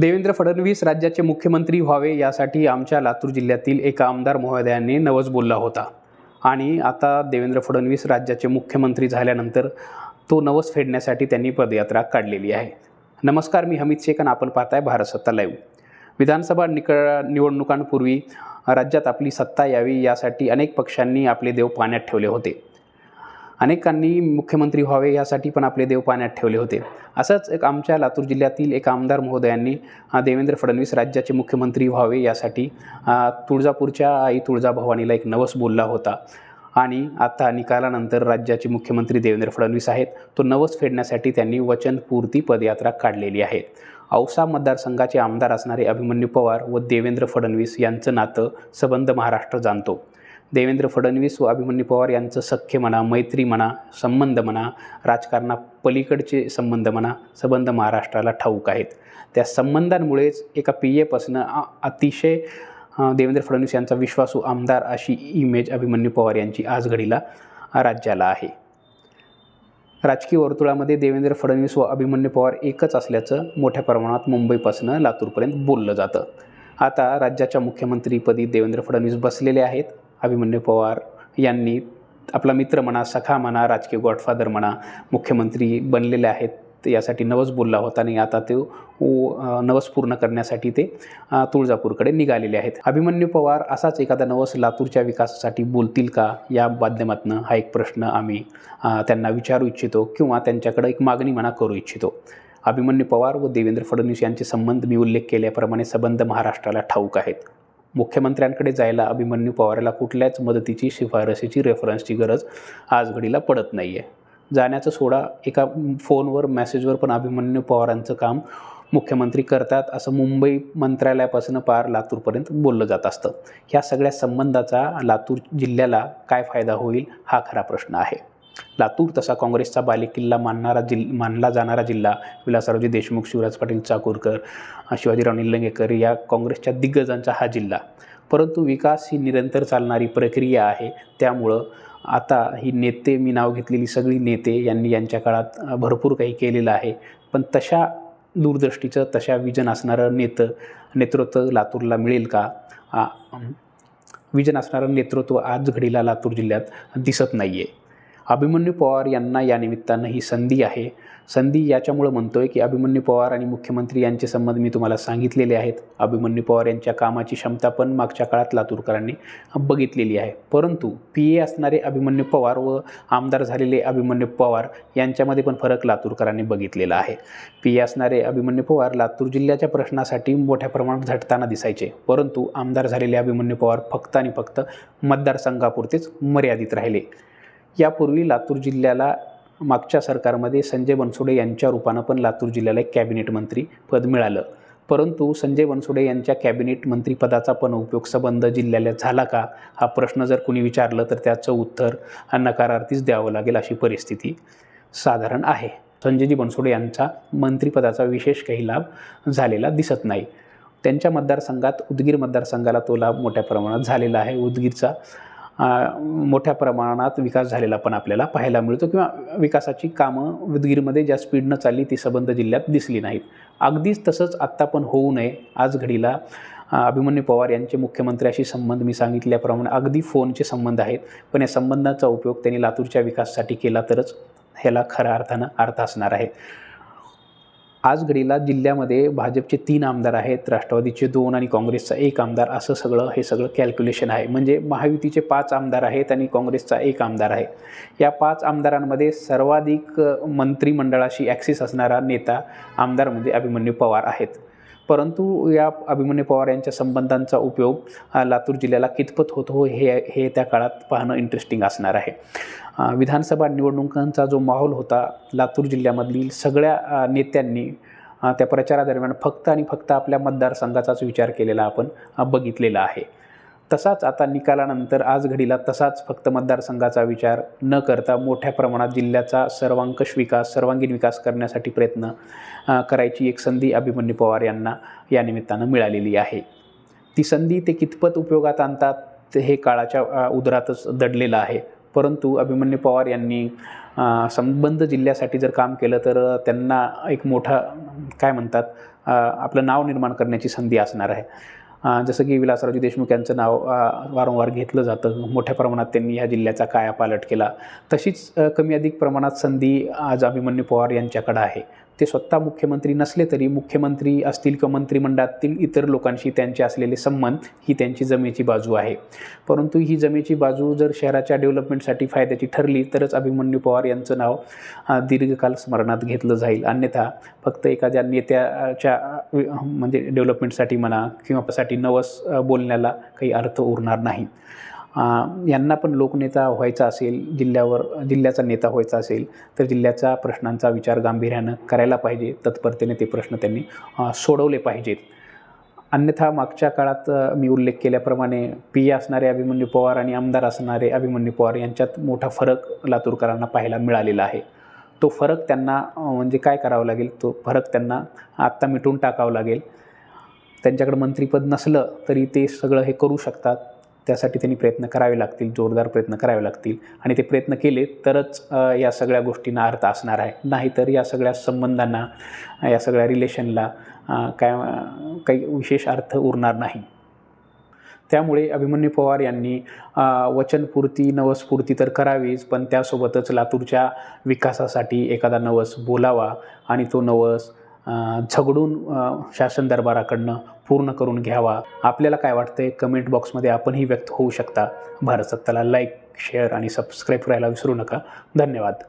देवेंद्र फडणवीस राज्याचे मुख्यमंत्री व्हावे यासाठी आमच्या लातूर जिल्ह्यातील एका आमदार महोदयाने नवस बोलला होता. आणि आता देवेंद्र फडणवीस राज्याचे मुख्यमंत्री झाल्यानंतर तो नवस फेडण्यासाठी त्यांनी पदयात्रा काढलेली आहे. नमस्कार मी हमीद शेखन आपण पाहताय भारत सत्ता लाईव्ह विधानसभा निक निवडणुकांपूर्वी राज्यात आपली सत्ता यावी यासाठी अनेक पक्षांनी आपले देव पाण्यात ठेवले होते. अनेकांनी मुख्यमंत्री व्हावे यासाठी पण आपले देव पाण्यात ठेवले होते. असंच एक आमच्या लातूर जिल्ह्यातील एक आमदार महोदयांनी देवेंद्र फडणवीस राज्याचे मुख्यमंत्री व्हावे यासाठी तुळजापूरच्या आई तुळजाभवानीला एक नवस बोलला होता. आणि आता निकालानंतर राज्याचे मुख्यमंत्री देवेंद्र फडणवीस आहेत. तो नवस फेडण्यासाठी त्यांनी वचनपूर्ती पदयात्रा काढलेली आहे. औसा मतदारसंघाचे आमदार असणारे अभिमन्यू पवार व देवेंद्र फडणवीस यांचं नातं सबंध महाराष्ट्र जाणतो. देवेंद्र फडणवीस व अभिमन्यू पवार यांचं सख्य म्हणा मैत्री म्हणा संबंध म्हणा राजकारणा पलीकडचे संबंध म्हणा संबंध महाराष्ट्राला ठाऊक आहेत. त्या संबंधांमुळेच एका पी एपासनं अतिशय देवेंद्र फडणवीस यांचा विश्वासू आमदार अशी इमेज अभिमन्यू पवार यांची आज घडीला राज्याला आहे. राजकीय वर्तुळामध्ये देवेंद्र फडणवीस व अभिमन्यू पवार एकच असल्याचं मोठ्या प्रमाणात मुंबईपासून लातूरपर्यंत बोललं जातं. आता राज्याच्या मुख्यमंत्रीपदी देवेंद्र फडणवीस बसलेले आहेत. अभिमन्यू पवार यांनी आपला मित्र म्हणा सखा म्हणा राजकीय गॉडफादर म्हणा मुख्यमंत्री बनलेले आहेत यासाठी नवस बोलला होता आणि आता ते नवस पूर्ण करण्यासाठी ते तुळजापूरकडे निघालेले आहेत. अभिमन्यू पवार असाच एखादा नवस लातूरच्या विकासासाठी बोलतील का? या माध्यमातून हा एक प्रश्न आम्ही त्यांना विचारू इच्छितो किंवा त्यांच्याकडे एक मागणी म्हणा करू इच्छितो. अभिमन्यू पवार व देवेंद्र फडणवीस यांचे संबंध मी उल्लेख केल्याप्रमाणे संबंध महाराष्ट्राला ठाऊक आहेत. मुख्यमंत्र्यांकडे जायला अभिमन्यू पवाराला कुठल्याच मदतीची शिफारसीची रेफरन्सची गरज आज घडीला पडत नाही आहे जाण्याचा सोडा एका फोनवर मेसेजवर पण अभिमन्यू पवारांचं काम मुख्यमंत्री करतात असं मुंबई मंत्रालयापासून पार लातूरपर्यंत बोललं जात असतं. ह्या सगळ्या संबंधाचा लातूर जिल्ह्याला काय फायदा होईल? हा खरा प्रश्न आहे. लातूर तसा काँग्रेसचा बालेकिल्ला मानणारा जिल् मानला जाणारा जिल्हा विलासरावजी देशमुख शिवराज पाटील चाकूरकर शिवाजीराव निलंगेकर या काँग्रेसच्या दिग्गजांचा हा जिल्हा. परंतु विकास ही निरंतर चालणारी प्रक्रिया आहे. त्यामुळं आता ही नेते मी नाव घेतलेली सगळी नेते यांनी यांच्या काळात भरपूर काही केलेलं आहे. पण तशा दूरदृष्टीचं तशा विजन असणारं नेतं नेतृत्व लातूरला मिळेल का? विजन असणारं नेतृत्व आज घडीला लातूर जिल्ह्यात दिसत नाही आहे अभिमन्यू पवार यांना या निमित्तानं ही संधी आहे. संधी याच्यामुळं म्हणतो आहे की अभिमन्यू पवार आणि मुख्यमंत्री यांचे संबंध मी तुम्हाला सांगितलेले आहेत. अभिमन्यू पवार यांच्या कामाची क्षमता पण मागच्या काळात लातूरकरांनी बघितलेली आहे. परंतु पी ए असणारे अभिमन्यू पवार व आमदार झालेले अभिमन्यू पवार यांच्यामध्ये पण फरक लातूरकरांनी बघितलेला आहे. पी ए असणारे अभिमन्यू पवार लातूर जिल्ह्याच्या प्रश्नासाठी मोठ्या प्रमाणात झटताना दिसायचे. परंतु आमदार झालेले अभिमन्यू पवार फक्त आणि फक्त मतदारसंघापुरतेच मर्यादित राहिले. यापूर्वी लातूर जिल्ह्याला मागच्या सरकारमध्ये संजय बनसोडे यांच्या रूपानं पण लातूर जिल्ह्याला एक कॅबिनेट मंत्री पद मिळालं. परंतु संजय बनसोडे यांच्या कॅबिनेट मंत्रीपदाचा पण उपयोग संबंध जिल्ह्याला झाला का? हा प्रश्न जर कुणी विचारलं तर त्याचं उत्तर हा नकारार्थीच द्यावं लागेल अशी परिस्थिती साधारण आहे. संजयजी बनसोडे यांचा मंत्रिपदाचा विशेष काही लाभ झालेला दिसत नाही. त्यांच्या मतदारसंघात उदगीर मतदारसंघाला तो लाभ मोठ्या प्रमाणात झालेला आहे. उदगीरचा मोठ्या प्रमाणात विकास झालेला पण आपल्याला पाहायला मिळतो किंवा विकासाची कामं उदगीरमध्ये ज्या स्पीडनं चालली ती सबंध जिल्ह्यात दिसली नाहीत. अगदीच तसंच आत्ता पण होऊ नये आज घडीला अभिमन्यू पवार यांचे मुख्यमंत्र्याशी संबंध मी सांगितल्याप्रमाणे अगदी फोनचे संबंध आहेत. पण या संबंधाचा उपयोग त्यांनी लातूरच्या विकासासाठी केला तरच ह्याला खऱ्या अर्थानं अर्थ असणार आहे. आज घडीला जिल्ह्यामध्ये भाजपचे तीन आमदार आहेत राष्ट्रवादीचे दोन आणि काँग्रेसचा एक आमदार. असं सगळं हे सगळं कॅल्क्युलेशन आहे. म्हणजे महायुतीचे पाच आमदार आहेत आणि काँग्रेसचा एक आमदार आहे. या पाच आमदारांमध्ये सर्वाधिक मंत्रिमंडळाशी ॲक्सेस असणारा नेता आमदार म्हणजे अभिमन्यू पवार आहेत. परंतु या अभिमन्यू पवार यांच्या संबंधांचा उपयोग लातूर जिल्ह्याला कितपत होतो हे हे त्या काळात पाहणं इंटरेस्टिंग असणार आहे. विधानसभा निवडणुकांचा जो माहोल होता लातूर जिल्ह्यामधील सगळ्या नेत्यांनी त्या प्रचारादरम्यान फक्त आणि फक्त आपल्या मतदारसंघाचाच विचार केलेला आपण बघितलेला आहे. तसाच आता निकालानंतर आज घडीला तसाच फक्त मतदारसंघाचा विचार न करता मोठ्या प्रमाणात जिल्ह्याचा सर्वांकष विकास सर्वांगीण विकास करण्यासाठी प्रयत्न करायची एक संधी अभिमन्यू पवार यांना या निमित्तानं मिळालेली आहे. ती संधी ते कितपत उपयोगात आणतात हे काळाच्या उदरातच दडलेलं आहे. परंतु अभिमन्यू पवार यांनी संबंध जिल्ह्यासाठी जर काम केलं तर त्यांना एक मोठा काय म्हणतात आपलं नाव निर्माण करण्याची संधी असणार आहे. जसं की विलासरावजी देशमुख यांचं नाव वारंवार घेतलं जातं. मोठ्या प्रमाणात त्यांनी ह्या जिल्ह्याचा कायापालट केला. तशीच कमी अधिक प्रमाणात संधी आज अभिमन्यू पवार यांच्याकडं आहे. ते स्वतः मुख्यमंत्री नसले तरी मुख्यमंत्री असतील किंवा मंत्रिमंडळातील इतर लोकांशी त्यांचे असलेले संबंध ही त्यांची जमेची बाजू आहे. परंतु ही जमेची बाजू जर शहराच्या डेव्हलपमेंटसाठी फायद्याची ठरली तरच अभिमन्यू पवार यांचं नाव दीर्घकाल स्मरणात घेतलं जाईल. अन्यथा फक्त एखाद्या नेत्याच्या म्हणजे डेव्हलपमेंटसाठी म्हणा किंवा साठी नवस बोलण्याला काही अर्थ उरणार नाही. यांना पण लोकनेता व्हायचा असेल जिल्ह्यावर जिल्ह्याचा नेता व्हायचा असेल तर जिल्ह्याचा प्रश्नांचा विचार गांभीर्यानं करायला पाहिजे. तत्परतेने ते प्रश्न त्यांनी सोडवले पाहिजेत. अन्यथा मागच्या काळात मी उल्लेख केल्याप्रमाणे पी ए असणारे अभिमन्यू पवार आणि आमदार असणारे अभिमन्यू पवार यांच्यात मोठा फरक लातूरकरांना पाहायला मिळालेला आहे. तो फरक त्यांना म्हणजे काय करावं लागेल? तो फरक त्यांना आत्ता मिटून टाकावं लागेल. त्यांच्याकडे मंत्रिपद नसलं तरी ते सगळं हे करू शकतात. त्यासाठी त्यांनी प्रयत्न करावे लागतील जोरदार प्रयत्न करावे लागतील. आणि ते प्रयत्न केले तरच या सगळ्या गोष्टींना अर्थ असणार आहे. नाहीतर या सगळ्या संबंधांना या सगळ्या रिलेशनला काय काही विशेष अर्थ उरणार नाही. त्यामुळे अभिमन्यू पवार यांनी वचनपूर्ती नवसपूर्ती तर करावीच पण त्यासोबतच लातूरच्या विकासासाठी एखादा नवस बोलावा आणि तो नवस झगडून शासन दरबाराकडनं पूर्ण करून घ्यावा. आपल्याला काय वाटतंय? कमेंट बॉक्समध्ये आपणही व्यक्त होऊ शकता. भारत सत्ताला लाईक शेअर आणि सबस्क्राईब करायला विसरू नका. धन्यवाद.